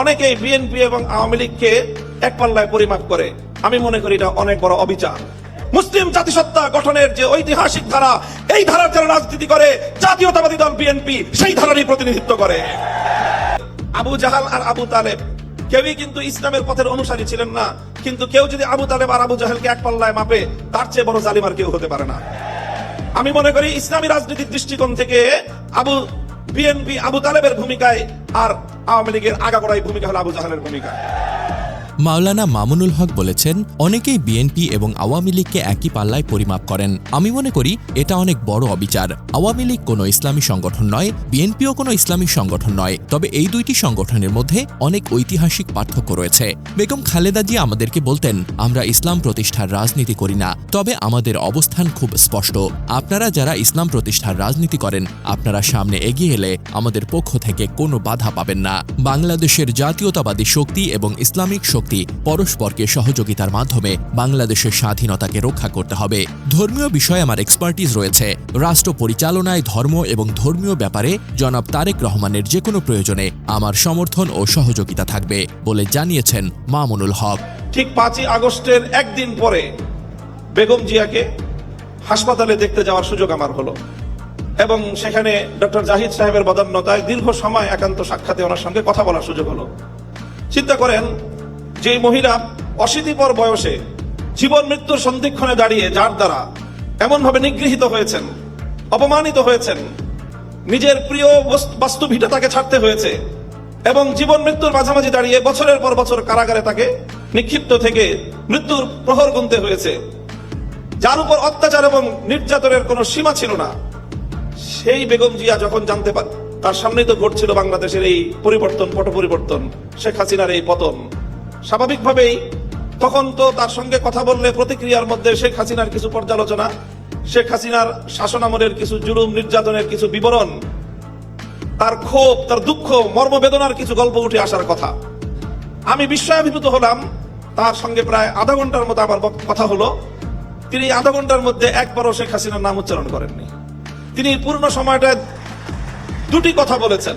অনেকেই বিএনপি এবং আওয়ামী লীগকে এক পাল্লায় পরিমাপ করে। আমি মনে করি এটা অনেক বড় অবিচার। মুসলিম জাতিসত্তা গঠনের যে ঐতিহাসিক ধারা, এই ধারার যারা রাজনীতি করে, জাতীয়তাবাদী দল বিএনপি সেই ধারারই প্রতিনিধিত্ব করে। আবু জাহাল আর আবু তালেব, কেউই কিন্তু ইসলামের পথের অনুসারী ছিলেন না, কিন্তু কেউ যদি আবু তালেব আর আবু জাহেলকে এক পাল্লায় মাপে, তার চেয়ে বড় জালিম আর কেউ হতে পারে না। আমি মনে করি ইসলামী রাজনীতির দৃষ্টিকোণ থেকে আবু বিএনপি আবু তালেবের ভূমিকায় আর আওয়ামী লীগের আগাগোড়াই ভূমিকা হলো আবু জাহালের ভূমিকা। মাওলানা মামুনুল হক বলেছেন, অনেকেই বিএনপি এবং আওয়ামী লীগকে একই পাল্লায় পরিমাপ করেন। আমি মনে করি এটা অনেক বড় অবিচার। আওয়ামী লীগ কোনো ইসলামী সংগঠন নয় বিএনপিও কোনো ইসলামী সংগঠন নয়। তবে এই দুইটি সংগঠনের মধ্যে অনেক ঐতিহাসিক পার্থক্য রয়েছে। বেগম খালেদা জিয়া আমাদেরকে বলতেন, আমরা ইসলাম প্রতিষ্ঠার রাজনীতি করি না। তবে আমাদের অবস্থান খুব স্পষ্ট। আপনারা যারা ইসলাম প্রতিষ্ঠার রাজনীতি করেন, আপনারা সামনে এগিয়ে এলে আমাদের পক্ষ থেকে কোনো বাধা পাবেন না। বাংলাদেশের জাতীয়তাবাদী শক্তি এবং ইসলামিক শক্তি পরস্পরকে সহযোগিতার মাধ্যমে বাংলাদেশের স্বাধীনতাকে রক্ষা করতে হবে। ধর্মীয় বিষয়ে আমার এক্সপার্টিস রয়েছে। রাষ্ট্র পরিচালনায় ধর্ম এবং ধর্মীয় ব্যাপারে জনাব তারেক রহমানের যে কোনো প্রয়োজনে আমার সমর্থন ও সহযোগিতা থাকবে বলে জানিয়েছেন মামুনুল হক। ঠিক পাঁচই আগস্টের একদিন পরে বেগম জিয়াকে হাসপাতালে দেখতে যাওয়ার সুযোগ আমার হলো এবং সেখানে ডক্টর জাহিদ সাহেবের বদান্যতায় দীর্ঘ সময় একান্ত সাক্ষাতে ওনার সঙ্গে কথা বলার সুযোগ হলো। চিন্তা করেন যে মহিলা অশীতিপর বয়সে জীবন মৃত্যুর সন্ধিক্ষণে দাঁড়িয়ে যার দ্বারা এমনভাবে নিগৃহীত হয়েছেন, অপমানিত হয়েছেন, নিজের প্রিয় বস- বাস্তু ভিটা তাকে ছাড়তে হয়েছে এবং জীবন মৃত্যুর মাঝামাঝি দাঁড়িয়ে বছরের পর বছর কারাগারে তাকে নিক্ষিপ্ত থেকে মৃত্যুর প্রহর গুনতে হয়েছে। যার উপর অত্যাচার এবং নির্যাতনের কোনো সীমা ছিল না। সেই বেগম জিয়া যখন জানতে পার তার সামনেই তো ঘটছিল বাংলাদেশের এই পরিবর্তন পট পরিবর্তন শেখ হাসিনার এই পতন। স্বাভাবিকভাবেই তখন তো তার সঙ্গে কথা বললে প্রতিক্রিয়ার মধ্যে শেখ হাসিনার কিছু পর্যালোচনা, শেখ হাসিনার শাসনামলের কিছু জুলুম, নির্যাতনের কিছু বিবরণ, তার ক্ষোভ, তার দুঃখ মর্মবেদনার কিছু গল্প উঠে আসার কথা। আমি বিস্ময়াভিভূত হলাম, তার সঙ্গে প্রায় আধা ঘণ্টার মতো আমার কথা হলো। তিনি আধা ঘণ্টার মধ্যে একবারও শেখ হাসিনার নাম উচ্চারণ করেননি। তিনি পূর্ণ সময়টা দুটি কথা বলেছেন।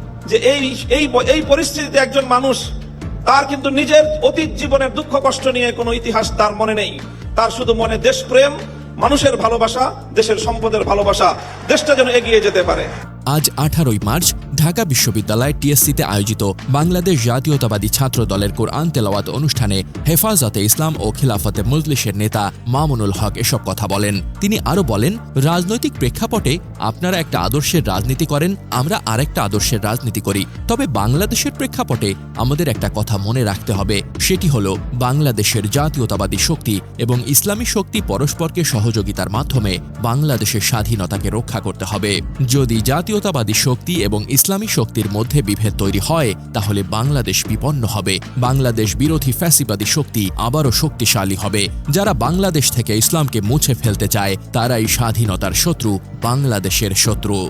যে এই এই এই পরিস্থিতিতে একজন মানুষ, তার কিন্তু নিজের অতীত জীবনের দুঃখ, কষ্ট নিয়ে কোনো ইতিহাস তার মনে নেই। তার শুধু মনে দেশপ্রেম, মানুষের ভালোবাসা, দেশের সম্পদের ভালোবাসা, দেশটা যেন এগিয়ে যেতে পারে। আজ আঠারোই মার্চ, ঢাকা বিশ্ববিদ্যালয় টিএসসিতে আয়োজিত বাংলাদেশ জাতীয়তাবাদী ছাত্র দলের কোরআন তেলাওয়াত অনুষ্ঠানে হেফাজতে ইসলাম ও খিলাফতে মজলিসের নেতা মামুনুল হক এসব কথা বলেন। তিনি আরও বলেন, রাজনৈতিক প্রেক্ষাপটে আপনারা একটা আদর্শের রাজনীতি করেন, আমরা আরেকটা আদর্শের রাজনীতি করি। তবে বাংলাদেশের প্রেক্ষাপটে আমাদের একটা কথা মনে রাখতে হবে, সেটি হল বাংলাদেশের জাতীয়তাবাদী শক্তি এবং ইসলামী শক্তি পরস্পরকে সহযোগিতার মাধ্যমে বাংলাদেশের স্বাধীনতাকে রক্ষা করতে হবে। যদি জাতীয়তাবাদী শক্তি এবং ইসলামী শক্তির মধ্যে বিভেদ তৈরি হয়, তাহলে বাংলাদেশ বিপন্ন হবে। বাংলাদেশ বিরোধী ফ্যাসিবাদী শক্তি আবারও শক্তিশালী হবে। যারা বাংলাদেশ থেকে ইসলামকে মুছে ফেলতে চায়, তারাই স্বাধীনতার শত্রু, বাংলাদেশের শত্রু।